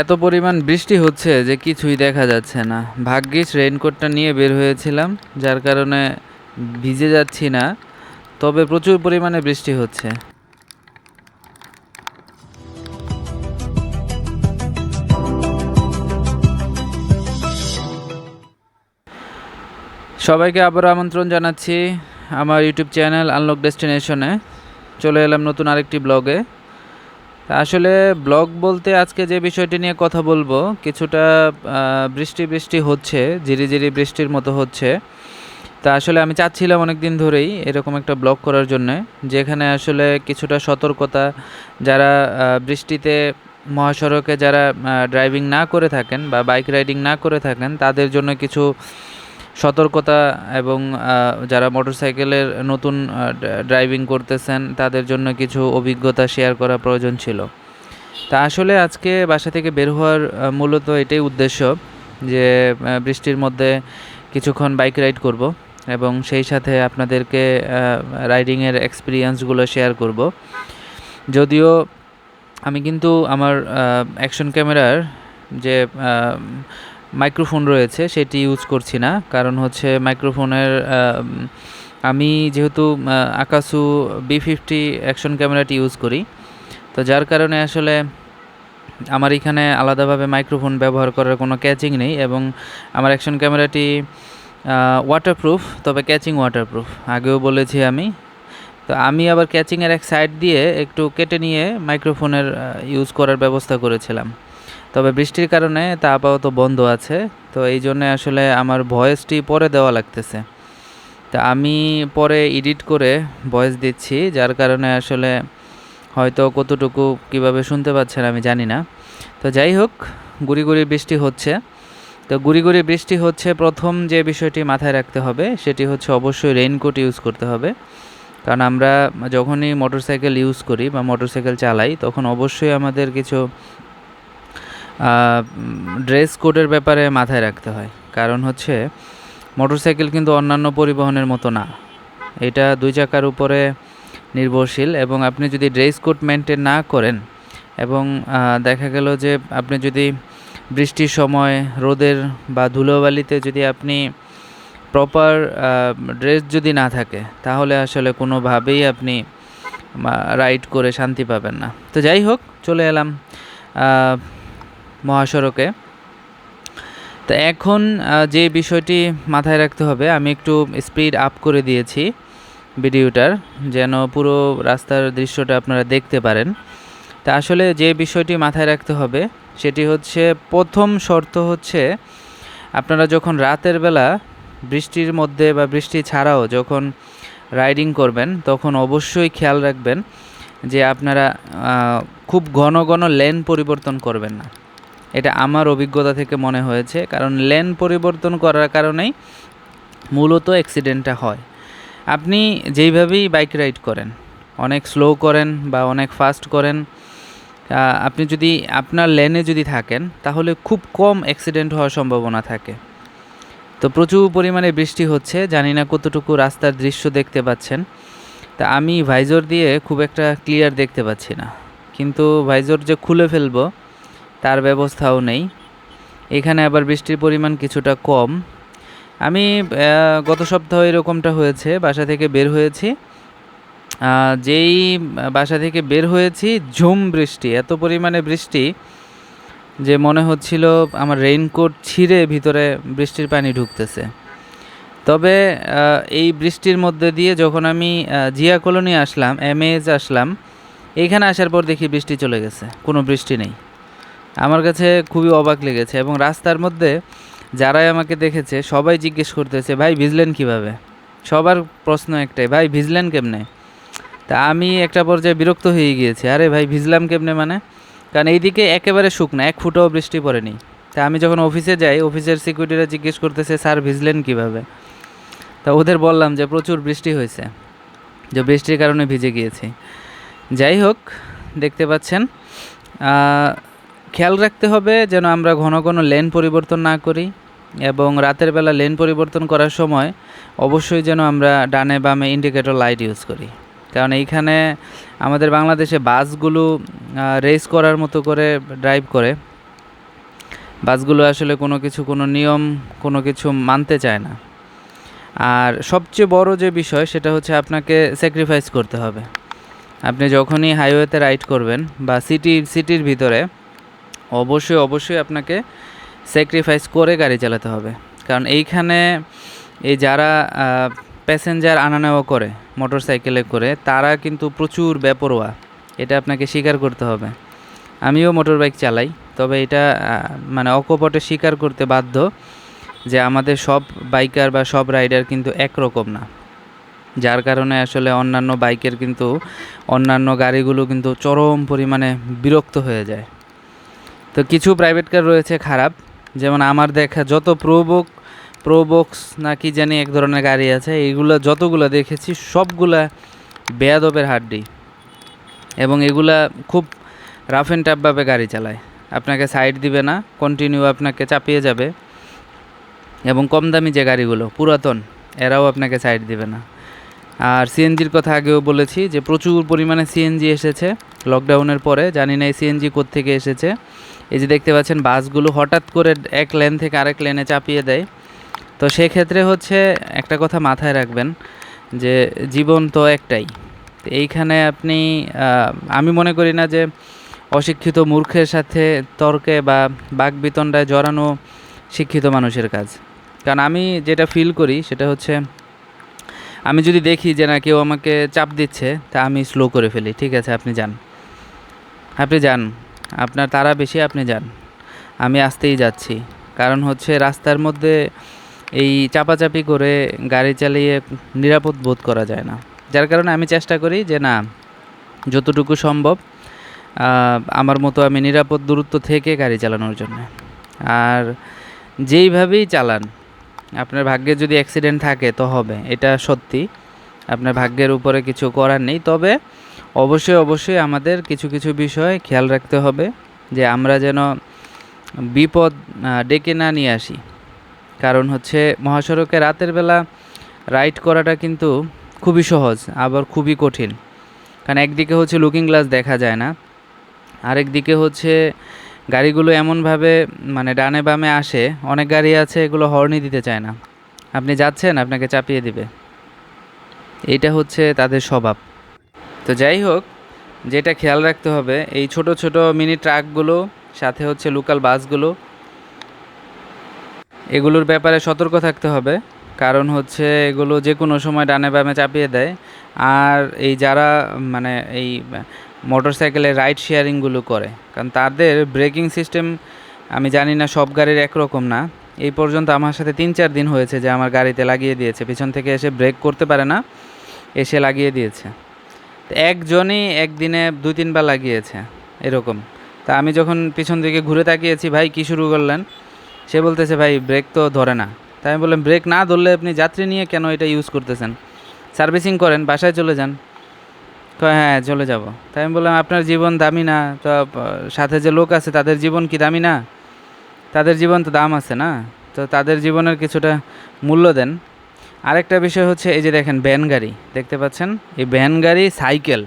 এত পরিমাণ বৃষ্টি হচ্ছে যে কিছুই দেখা যাচ্ছে না। ভাগ্যিস রেইনকোটটা নিয়ে বের হয়েছিলাম, যার কারণে ভিজে যাচ্ছি না, তবে প্রচুর পরিমাণে বৃষ্টি হচ্ছে। সবাইকে আবারও আমন্ত্রণ জানাচ্ছি আমার ইউটিউব চ্যানেল আনলক ডেস্টিনেশনে চলে এলাম নতুন আরেকটি ব্লগে আসলে ব্লগ বলতে আজকে যে বিষয়টি নিয়ে কথা বলব, কিছুটা বৃষ্টি বৃষ্টি হচ্ছে, ঝিরি ঝিরি বৃষ্টির মতো হচ্ছে। তা আসলে আমি চাচ্ছিলাম অনেক দিন ধরেই এরকম একটা ব্লগ করার জন্য, যেখানে আসলে কিছুটা সতর্কতা, যারা বৃষ্টিতে মহাসড়কে যারা ড্রাইভিং না করে থাকেন বা বাইক রাইডিং না করে থাকেন, তাদের জন্য কিছু সতর্কতা এবং যারা মোটরসাইকেলের নতুন ড্রাইভিং করতেছেন, তাদের জন্য কিছু অভিজ্ঞতা শেয়ার করা প্রয়োজন ছিল। তা আসলে আজকে বাসা থেকে বের হওয়ার মূলত এটাই উদ্দেশ্য যে বৃষ্টির মধ্যে কিছুক্ষণ বাইক রাইড করব এবং সেই সাথে আপনাদেরকে রাইডিংয়ের এক্সপিরিয়েন্সগুলো শেয়ার করব। যদিও আমি কিন্তু আমার অ্যাকশন ক্যামেরার যে মাইক্রোফোন রয়েছে, সেটি ইউজ করছি না। কারণ হচ্ছে মাইক্রোফোনের আমি যেহেতু আকাসু বি ফিফটি অ্যাকশন ক্যামেরাটি ইউজ করি, তো যার কারণে আসলে আমার এখানে আলাদাভাবে মাইক্রোফোন ব্যবহার করার কোনো ক্যাচিং নেই এবং আমার অ্যাকশন ক্যামেরাটি ওয়াটারপ্রুফ তবে ক্যাচিং ওয়াটারপ্রুফ আগেও বলেছি আমি। তো আমি আবার ক্যাচিংয়ের এক সাইড দিয়ে একটু কেটে নিয়ে মাইক্রোফোনের ইউজ করার ব্যবস্থা করেছিলাম। তবে বৃষ্টির কারণে তা আপাতত বন্ধ আছে। তো এই জন্যে আসলে আমার ভয়েসটি পরে দেওয়া লাগতেছে। তা আমি পরে এডিট করে ভয়েস দিচ্ছি, যার কারণে আসলে হয়তো কতটুকু কীভাবে শুনতে পাচ্ছেন আমি জানি না। তো যাই হোক, গুড়ি গুড়ি বৃষ্টি হচ্ছে। তো গুড়ি গুড়ি বৃষ্টি হচ্ছে প্রথম যে বিষয়টি মাথায় রাখতে হবে, সেটি হচ্ছে অবশ্যই রেইনকোট ইউজ করতে হবে। কারণ আমরা যখনই মোটরসাইকেল ইউজ করি বা মোটরসাইকেল চালাই, তখন অবশ্যই আমাদের কিছু ড্রেস কোডের ব্যাপারে মাথায় রাখতে হয়। কারণ হচ্ছে মোটরসাইকেল কিন্তু অন্যান্য পরিবহনের মতো না। এটা দুই চাকার উপরে নির্ভরশীল এবং আপনি যদি ড্রেস কোড মেনটেন না করেন এবং দেখা গেল যে আপনি যদি বৃষ্টির সময় রোদের বা ধুলোবালিতে যদি আপনি প্রপার ড্রেস যদি না থাকে, তাহলে আসলে কোনোভাবেই আপনি রাইড করে শান্তি পাবেন না। তো যাই হোক, চলে এলাম। মহাসড়কে। তো এখন যে বিষয়টি মাথায় রাখতে হবে, আমি একটু স্পিড আপ করে দিয়েছি ভিডিওটার, যেন পুরো রাস্তার দৃশ্যটা আপনারা দেখতে পারেন। তা আসলে যে বিষয়টি মাথায় রাখতে হবে, সেটি হচ্ছে প্রথম শর্ত হচ্ছে, আপনারা যখন রাতের বেলা বৃষ্টির মধ্যে বা বৃষ্টি ছাড়াও যখন রাইডিং করবেন, তখন অবশ্যই খেয়াল রাখবেন যে আপনারা খুব ঘন ঘন লেন পরিবর্তন করবেন না। এটা আমার অভিজ্ঞতা থেকে মনে হয়েছে, কারণ লেন পরিবর্তন করার কারণেই মূলত অ্যাক্সিডেন্টটা হয়। আপনি যেইভাবেই বাইক রাইড করেন, অনেক স্লো করেন বা অনেক ফাস্ট করেন আপনি যদি আপনার লেনে যদি থাকেন, তাহলে খুব কম অ্যাক্সিডেন্ট হওয়ার সম্ভাবনা থাকে। তো প্রচুর পরিমাণে বৃষ্টি হচ্ছে, জানি না কতটুকু রাস্তার দৃশ্য দেখতে পাচ্ছেন। তা আমি ভাইজর দিয়ে খুব একটা ক্লিয়ার দেখতে পাচ্ছি না। কিন্তু ভাইজর যে খুলে ফেলব তার ব্যবস্থাও নেই। এখানে আবার বৃষ্টির পরিমাণ কিছুটা কম। আমি গত সপ্তাহ এরকমটা হয়েছে, বাসা থেকে বের হয়েছি। যেই বাসা থেকে বের হয়েছি, ঝুম বৃষ্টি, এত পরিমাণে বৃষ্টি যে মনে হচ্ছিল আমার রেইনকোট ছিঁড়ে ভিতরে বৃষ্টির পানি ঢুকতেছে। তবে এই বৃষ্টির মধ্যে দিয়ে যখন আমি জিয়া কলোনি আসলাম এমএজ আসলাম, এখানে আসার পর দেখি বৃষ্টি চলে গেছে, কোনো বৃষ্টি নেই। আমার কাছে খুবই অবাক লেগেছে এবং রাস্তার মধ্যে যারাই আমাকে দেখেছে, সবাই জিজ্ঞেস করতেছে, ভাই, ভিজলেন কীভাবে? সবার প্রশ্ন একটাই, ভাই, ভিজলেন কেমনে? তা আমি একটা পর্যায়ে বিরক্ত হয়ে গিয়েছি, আরে ভাই, ভিজলাম কেমনে মানে? কারণ এইদিকে একেবারে শুকনা এক ফুটাও বৃষ্টি পড়েনি। তা আমি যখন অফিসে যাই, অফিসের সিকিউরিটিরা জিজ্ঞেস করতেছে, স্যার, ভিজলেন কীভাবে? তা ওদের বললাম যে, প্রচুর বৃষ্টি হয়েছে, যে বৃষ্টির কারণে ভিজে গিয়েছি। যাই হোক, দেখতে পাচ্ছেন খেয়াল রাখতে হবে যেন আমরা ঘন ঘন লেন পরিবর্তন না করি এবং রাতের বেলা লেন পরিবর্তন করার সময় অবশ্যই যেন আমরা ডানে বামে ইন্ডিকেটর লাইট ইউজ করি। কারণ এইখানে আমাদের বাংলাদেশে বাসগুলো রেস করার মতো করে ড্রাইভ করে। বাসগুলো আসলে কোনো কিছু, কোনো নিয়ম, কোনো কিছু মানতে চায় না। আর সবচেয়ে বড় যে বিষয় সেটা হচ্ছে আপনাকে স্যাক্রিফাইস করতে হবে। আপনি যখনই হাইওয়েতে রাইড করবেন বা সিটি সিটির ভিতরে অবশ্যই অবশ্যই আপনাকে স্যাক্রিফাইস করে গাড়ি চালাতে হবে। কারণ এইখানে এই যারা প্যাসেঞ্জার আনা নেওয়া করে মোটর সাইকেলে করে, তারা কিন্তু প্রচুর বেপরোয়া। এটা আপনাকে স্বীকার করতে হবে। আমিও মোটর বাইক চালাই, তবে এটা মানে অকপটে স্বীকার করতে বাধ্য যে আমাদের সব বাইকার বা সব রাইডার কিন্তু একরকম না। যার কারণে আসলে অন্যান্য বাইকের কিন্তু অন্যান্য গাড়িগুলো কিন্তু চরম পরিমাণে বিরক্ত হয়ে যায়। তো কিছু প্রাইভেট কার রয়েছে খারাপ। যেমন আমার দেখা যত প্রোবক প্রোবক্স না কি জানি এক ধরনের গাড়ি আছে, এইগুলো যতগুলো দেখেছি সবগুলা বেয়াদবের হাড্ডি। এবং এগুলা খুব রাফ অ্যান্ড টাফভাবে গাড়ি চালায়। আপনাকে সাইড দিবে না কন্টিনিউ আপনাকে চাপিয়ে যাবে। এবং কম দামি যে গাড়িগুলো, পুরাতন, এরাও আপনাকে সাইড দিবে না। আর সিএনজির কথা আগেও বলেছি যে প্রচুর পরিমাণে সিএনজি এসেছে লকডাউনের পরে। জানি না এই সিএনজি থেকে এসেছে। এই যে দেখতে পাচ্ছেন, বাসগুলো হঠাৎ করে এক লেন থেকে আরেক লেনে চাপিয়ে দেয়। তো সেক্ষেত্রে হচ্ছে একটা কথা মাথায় রাখবেন যে জীবন তো একটাই। এইখানে আপনি আমি মনে করি না যে অশিক্ষিত মূর্খের সাথে তর্কে বা বাকবিতণ্ডায় জড়ানো শিক্ষিত মানুষের কাজ। কারণ আমি যেটা ফিল করি সেটা হচ্ছে আমি যদি দেখি যে না কেউ আমাকে চাপ দিচ্ছে, তা আমি স্লো করে ফেলি। ঠিক আছে, আপনি যান। আপনি যান। আপনার তারা বেশি, আপনি যান। আমি আসতেই যাচ্ছি। কারণ হচ্ছে রাস্তার মধ্যে এই চাপাচাপি করে গাড়ি চালিয়ে নিরাপদ বোধ করা যায় না। যার কারণে আমি চেষ্টা করি যে না, যতটুকু সম্ভব আমার মতো আমি নিরাপদ দূরত্ব থেকে গাড়ি চালানোর জন্য। আর যেইভাবেই চালান আপনার ভাগ্যে যদি অ্যাক্সিডেন্ট থাকে তো হবে, এটা সত্যি। আপনার ভাগ্যের উপরে কিছু করার নেই। তবে অবশ্যই অবশ্যই আমাদের কিছু কিছু বিষয় খেয়াল রাখতে হবে যে আমরা যেন বিপদ ডেকে না নিয়ে আসি। কারণ হচ্ছে মহাসড়কে রাতের বেলা রাইড করাটা কিন্তু খুবই সহজ, আবার খুবই কঠিন। কারণ একদিকে হচ্ছে লুকিং গ্লাস দেখা যায় না আরেক দিকে হচ্ছে গাড়িগুলো এমনভাবে মানে ডানে বামে আসে, অনেক গাড়ি আছে, এগুলো হর্নই দিতে চায় না। আপনি যাচ্ছেন, আপনাকে চাপিয়ে দিবে। এইটা হচ্ছে তাদের স্বভাব। তো যাই হোক, যেটা খেয়াল রাখতে হবে, এই ছোট ছোট মিনি ট্রাকগুলো সাথে হচ্ছে লোকাল বাসগুলো, এগুলোর ব্যাপারে সতর্ক থাকতে হবে। কারণ হচ্ছে এগুলো যে কোনো সময় ডানে বামে চাপিয়ে দেয়। আর এই যারা মানে এই মোটর সাইকেলের রাইড শেয়ারিংগুলো করে। কারণ তাদের ব্রেকিং সিস্টেম আমি জানি না সব গাড়ির একরকম না। এই পর্যন্ত আমার সাথে তিন চার দিন হয়েছে যে আমার গাড়িতে লাগিয়ে দিয়েছে। পিছন থেকে এসে ব্রেক করতে পারে না, এসে লাগিয়ে দিয়েছে। একজনই একদিনে দুই তিনবার লাগিয়েছে, এরকম। তা আমি যখন পিছন দিকে ঘুরে তাকিয়েছি, ভাই, কী শুরু করলেন? সে বলতেছে, ভাই, ব্রেক তো ধরে না। তাই আমি বললাম, ব্রেক না ধরলে আপনি যাত্রী নিয়ে কেন এটা ইউজ করতেছেন? সার্ভিসিং করেন, বাসায় চলে যান। হ্যাঁ চলে যাব। তাই আমি বললাম, আপনার জীবন দামি না? তো সাথে যে লোক আছে, তাদের জীবন কি দামি না? তাদের জীবন তো দাম আছে না? তো তাদের জীবনের কিছুটা মূল্য দেন। আরেকটা বিষয় হচ্ছে, এই যে দেখেন, ভ্যান গাড়ি, দেখতে পাচ্ছেন? এই ভ্যান গাড়ি, সাইকেল,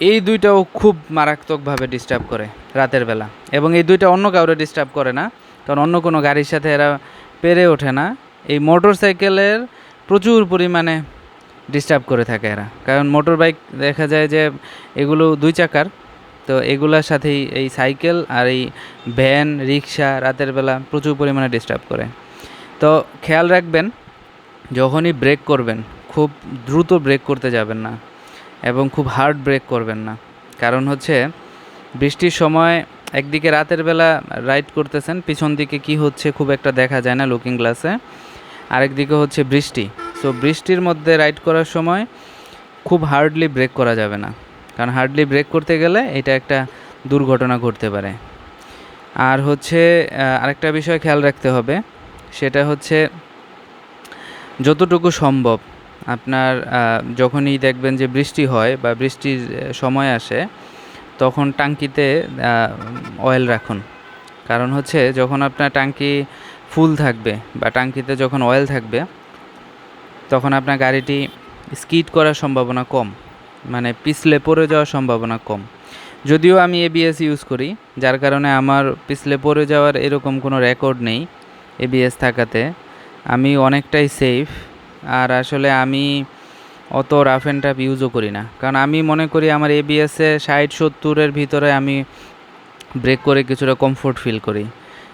এই দুইটাও খুব মারাত্মকভাবে ডিস্টার্ব করে রাতের বেলা। এবং এই দুইটা অন্য কাউরে ডিস্টার্ব করে না। কারণ অন্য কোনো গাড়ির সাথে এরা পেরে ওঠে না। এই মোটর সাইকেলের প্রচুর পরিমাণে ডিস্টার্ব করে থাকে এরা। কারণ মোটর বাইক দেখা যায় যে এগুলো দুই চাকার, তো এগুলোর সাথেই এই সাইকেল আর এই ভ্যান রিক্সা রাতের বেলা প্রচুর পরিমাণে ডিস্টার্ব করে। তো খেয়াল রাখবেন, যখনই ব্রেক করবেন, খুব দ্রুত ব্রেক করতে যাবেন না এবং খুব হার্ড ব্রেক করবেন না। কারণ হচ্ছে, বৃষ্টির সময় একদিকে রাতের বেলা রাইড করতেছেন, পিছন দিকে কি হচ্ছে খুব একটা দেখা যায় না লুকিং গ্লাসে আরেকদিকে হচ্ছে বৃষ্টি। সো বৃষ্টির মধ্যে রাইড করার সময় খুব হার্ডলি ব্রেক করা যাবে না। কারণ হার্ডলি ব্রেক করতে গেলে এটা একটা দুর্ঘটনা ঘটতে পারে। আর হচ্ছে আরেকটা বিষয় খেয়াল রাখতে হবে, সেটা হচ্ছে যতটুকু সম্ভব আপনার যখনই দেখবেন যে বৃষ্টি হয় বা বৃষ্টির সময় আসে, তখন টাঙ্কিতে অয়েল রাখুন। কারণ হচ্ছে, যখন আপনার টাঙ্কি ফুল থাকবে বা টাঙ্কিতে যখন অয়েল থাকবে তখন আপনার গাড়িটি স্কিড করার সম্ভাবনা কম মানে পিছলে পড়ে যাওয়ার সম্ভাবনা কম। যদিও আমি এবিএস ইউজ করি, যার কারণে আমার পিছলে পড়ে যাওয়ার এরকম কোনো রেকর্ড নেই এবিএস থাকাতে। আমি অনেকটাই সেফ আর আসলে আমি অত রাফ অ্যান্ড টাফ ইউজও করি না। কারণ আমি মনে করি আমার এবিএসে ষাট সত্তরের ভিতরে আমি ব্রেক করে কিছুটা কমফোর্ট ফিল করি।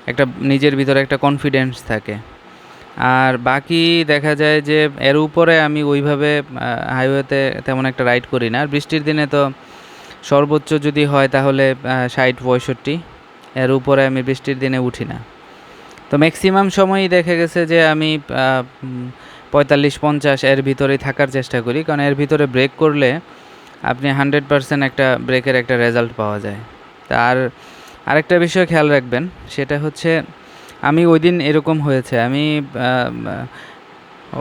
একটা নিজের ভিতরে একটা কনফিডেন্স থাকে। আর বাকি দেখা যায় যে এর উপরে আমি ওইভাবে হাইওয়েতে তেমন একটা রাইড করি না। আর বৃষ্টির দিনে তো সর্বোচ্চ যদি হয় তাহলে ষাট, পঁয়ষট্টি। এর উপরে আমি বৃষ্টির দিনে উঠি না। তো ম্যাক্সিমাম সময়ই দেখা গেছে যে আমি পঁয়তাল্লিশ, পঞ্চাশ এর ভিতরেই থাকার চেষ্টা করি। কারণ এর ভিতরে ব্রেক করলে আপনি হান্ড্রেড পারসেন্ট একটা ব্রেকের একটা রেজাল্ট পাওয়া যায়। তার আরেকটা বিষয় খেয়াল রাখবেন, সেটা হচ্ছে আমি ওই দিন এরকম হয়েছে। আমি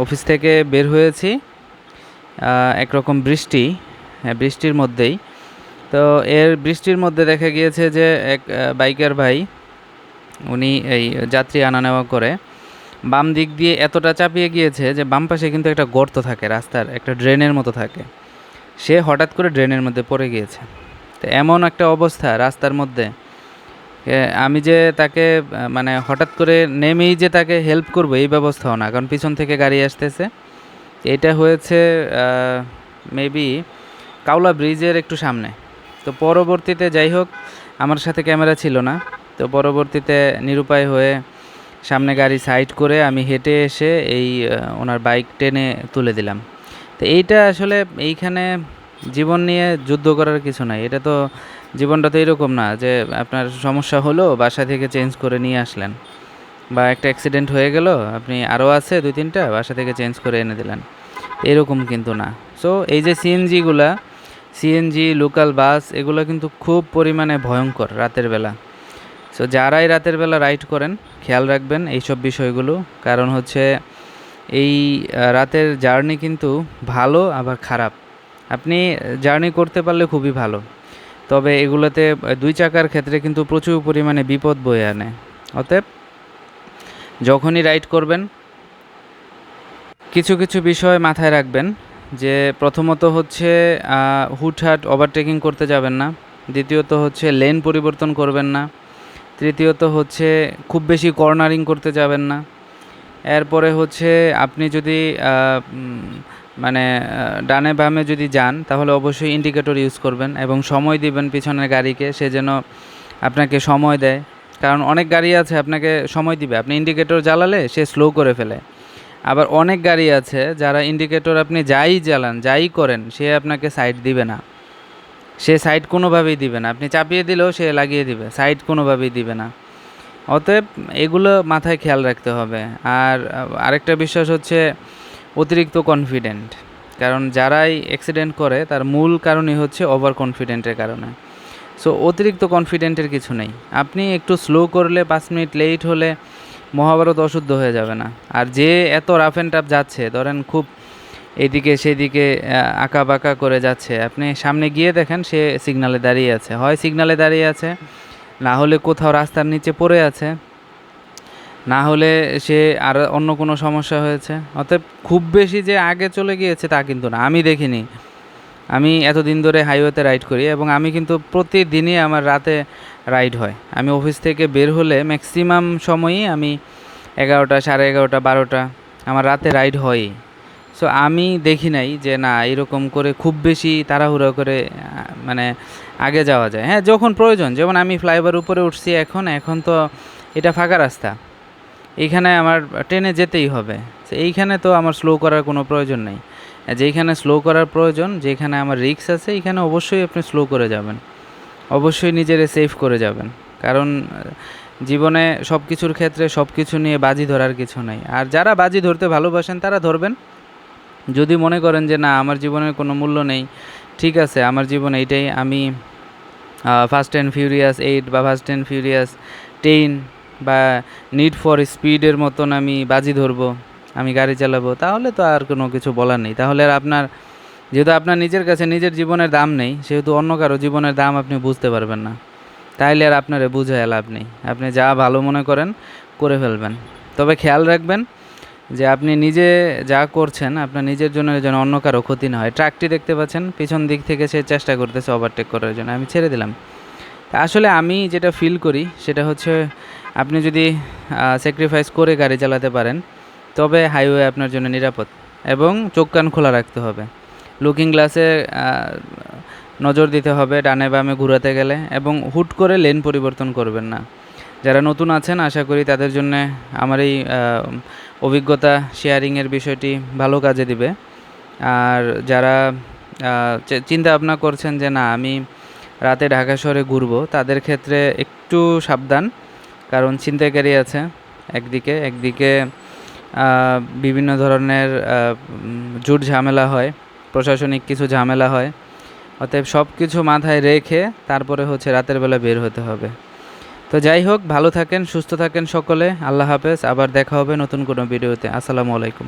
অফিস থেকে বের হয়েছি একরকম বৃষ্টি বৃষ্টির মধ্যেই। তো এর বৃষ্টির মধ্যে দেখা গিয়েছে যে এক বাইকার ভাই, উনি এই যাত্রী আনা নেওয়া করে, বাম দিক দিয়ে এতটা চাপিয়ে গিয়েছে যে বাম পাশে কিন্তু একটা গর্ত থাকে রাস্তার, একটা ড্রেনের মতো থাকে। সে হঠাৎ করে ড্রেনের মধ্যে পড়ে গিয়েছে। তো এমন একটা অবস্থা রাস্তার মধ্যে। আমি যে তাকে মানে হঠাৎ করে নেমেই যে তাকে হেল্প করব, এই ব্যবস্থাও না। কারণ পিছন থেকে গাড়ি আসতেছে। এটা হয়েছে মেবি কাউলা ব্রিজের একটু সামনে। তো পরবর্তীতে যাই হোক, আমার সাথে ক্যামেরা ছিল না। তো পরবর্তীতে নিরুপায় হয়ে সামনে গাড়ি সাইড করে আমি হেঁটে এসে এই ওনার বাইক টেনে তুলে দিলাম। তো এইটা আসলে এইখানে জীবন নিয়ে যুদ্ধ করার কিছু নাই। এটা তো জীবনটা তো এরকম না যে আপনার সমস্যা হলো, বাসা থেকে চেঞ্জ করে নিয়ে আসলেন। বা একটা অ্যাক্সিডেন্ট হয়ে গেল, আপনি আরও আছে দুই তিনটা, বাসা থেকে চেঞ্জ করে এনে দিলেন। এরকম কিন্তু না। সো এই যে সিএনজিগুলা সিএনজি লোকাল বাস এগুলো কিন্তু খুব পরিমাণে ভয়ঙ্কর রাতের বেলা। সো যারাই রাতের বেলা রাইড করেন, খেয়াল রাখবেন এইসব বিষয়গুলো। কারণ হচ্ছে এই রাতের জার্নি কিন্তু ভালো আবার খারাপ। আপনি জার্নি করতে পারলে খুবই ভালো। তবে এগুলোতে দুই চাকার ক্ষেত্রে কিন্তু প্রচুর পরিমাণে বিপদ বয়ে আনে। অতএব যখনই রাইড করবেন, কিছু কিছু বিষয় মাথায় রাখবেন যে প্রথমত হচ্ছে হুটহাট ওভারটেকিং করতে যাবেন না। দ্বিতীয়ত হচ্ছে লেন পরিবর্তন করবেন না। তৃতীয়ত হচ্ছে খুব বেশি কর্নারিং করতে যাবেন না। এরপরে হচ্ছে আপনি যদি মানে ডানে বামে যদি যান, তাহলে অবশ্যই ইন্ডিকেটর ইউজ করবেন এবং সময় দিবেন পিছনের গাড়িকে, সে যেন আপনাকে সময় দেয়। কারণ অনেক গাড়ি আছে, আপনাকে সময় দিবে। আপনি ইন্ডিকেটর জ্বালালে সে স্লো করে ফেলে। আবার অনেক গাড়ি আছে, যারা ইন্ডিকেটর আপনি যাই জ্বালান, যাই করেন, সে আপনাকে সাইড দিবে না। সে সাইড কোনোভাবেই দিবে না। আপনি চাপিয়ে দিলেও সে লাগিয়ে দিবে সাইড কোনোভাবেই দিবে না। অতএব এগুলো মাথায় খেয়াল রাখতে হবে। আর আরেকটা বিশ্বাস হচ্ছে অতিরিক্ত কনফিডেন্ট কারণ যারাই অ্যাক্সিডেন্ট করে, তার মূল কারণই হচ্ছে ওভার কনফিডেন্টের কারণে। সো অতিরিক্ত কনফিডেন্টের কিছু নেই। আপনি একটু স্লো করলে পাঁচ মিনিট লেট হলে মহাভারত অশুদ্ধ হয়ে যাবে না। আর যে এত রাফ অ্যান্ড টাফ যাচ্ছে, ধরেন খুব এদিকে সেদিকে আঁকা বাঁকা করে যাচ্ছে, আপনি সামনে গিয়ে দেখেন সে সিগনালে দাঁড়িয়ে আছে। হয় সিগনালে দাঁড়িয়ে আছে, না হলে কোথাও রাস্তার নিচে পড়ে আছে। না হলে সে আর অন্য কোনো সমস্যা হয়েছে। অতএব খুব বেশি যে আগে চলে গিয়েছে তা কিন্তু না। আমি দেখিনি। আমি এতদিন ধরে হাইওয়েতে রাইড করি এবং আমি কিন্তু প্রতিদিনই আমার রাতে রাইড হয়। আমি অফিস থেকে বের হলে ম্যাক্সিমাম সময়ই আমি এগারোটা, সাড়ে এগারোটা, বারোটা আমার রাতে রাইড হয়ই। সো আমি দেখি নাই যে না, এরকম করে খুব বেশি তাড়াহুড়ো করে মানে আগে যাওয়া যায়। হ্যাঁ যখন প্রয়োজন, যেমন আমি ফ্লাইওভার উপরে উঠছি এখন এখন তো এটা ফাঁকা রাস্তা। এইখানে আমার ট্রেনে যেতেই হবে। এইখানে তো আমার স্লো করার কোনো প্রয়োজন নেই। যেইখানে স্লো করার প্রয়োজন যেখানে আমার রিক্স আছে, এইখানে অবশ্যই আপনি স্লো করে যাবেন। অবশ্যই নিজেরে সেফ করে যাবেন। কারণ, জীবনে সব কিছুর ক্ষেত্রে সব কিছু নিয়ে বাজি ধরার কিছু নাই। আর যারা বাজি ধরতে ভালোবাসেন, তারা ধরবেন। যদি মনে করেন যে, না, আমার জীবনের কোনো মূল্য নেই, ঠিক আছে, আমার জীবন এইটাই, আমি ফার্স্ট অ্যান্ড ফিউরিয়াস এইট বা ফার্স্ট অ্যান্ড ফিউরিয়াস টেন বা নিড ফর স্পিডের মতন আমি বাজি ধরবো, আমি গাড়ি চালাবো, তাহলে তো আর কোনো কিছু বলার নেই। তাহলে আর আপনার, যেহেতু আপনার নিজের কাছে নিজের জীবনের দাম নেই, সেহেতু অন্য কারও জীবনের দাম আপনি বুঝতে পারবেন না। তাইলে আর আপনারে বুঝায় লাভ নেই। আপনি যা ভালো মনে করেন, করে ফেলবেন। তবে খেয়াল রাখবেন যে আপনি নিজে যা করছেন, আপনার নিজের জন্য যেন অন্য কারও ক্ষতি না হয়। ট্রাকটি দেখতে পাচ্ছেন, পিছন দিক থেকে সে চেষ্টা করতেছে ওভারটেক করার জন্য। আমি ছেড়ে দিলাম। আসলে আমি যেটা ফিল করি, সেটা হচ্ছে আপনি যদি স্যাক্রিফাইস করে গাড়ি চালাতে পারেন, তবে হাইওয়ে আপনার জন্য নিরাপদ এবং চোখ কান খোলা রাখতে হবে। লুকিং গ্লাসে নজর দিতে হবে, ডানে বামে ঘোরাতে গেলে এবং হুট করে লেন পরিবর্তন করবেন না। যারা নতুন আছেন, আশা করি তাদের জন্য আমার এই অভিজ্ঞতা শেয়ারিংয়ের বিষয়টি ভালো কাজে দিবে। আর যারা চিন্তা ভাবনা করছেন যে না, আমি রাতে ঢাকা শহরে ঘুরবো, তাদের ক্ষেত্রে একটু সাবধান। কারণ ছিনতাইকারী আছে একদিকে একদিকে বিভিন্ন ধরনের জুট ঝামেলা হয়, প্রশাসনিক কিছু ঝামেলা হয়। অতএব সব কিছু মাথায় রেখে তারপরে হচ্ছে রাতের বেলা বের হতে হবে। তো যাই হোক, ভালো থাকেন, সুস্থ থাকেন সকলে। আল্লাহ হাফেজ, আবার দেখা হবে নতুন কোনো ভিডিওতে। আসসালামু আলাইকুম।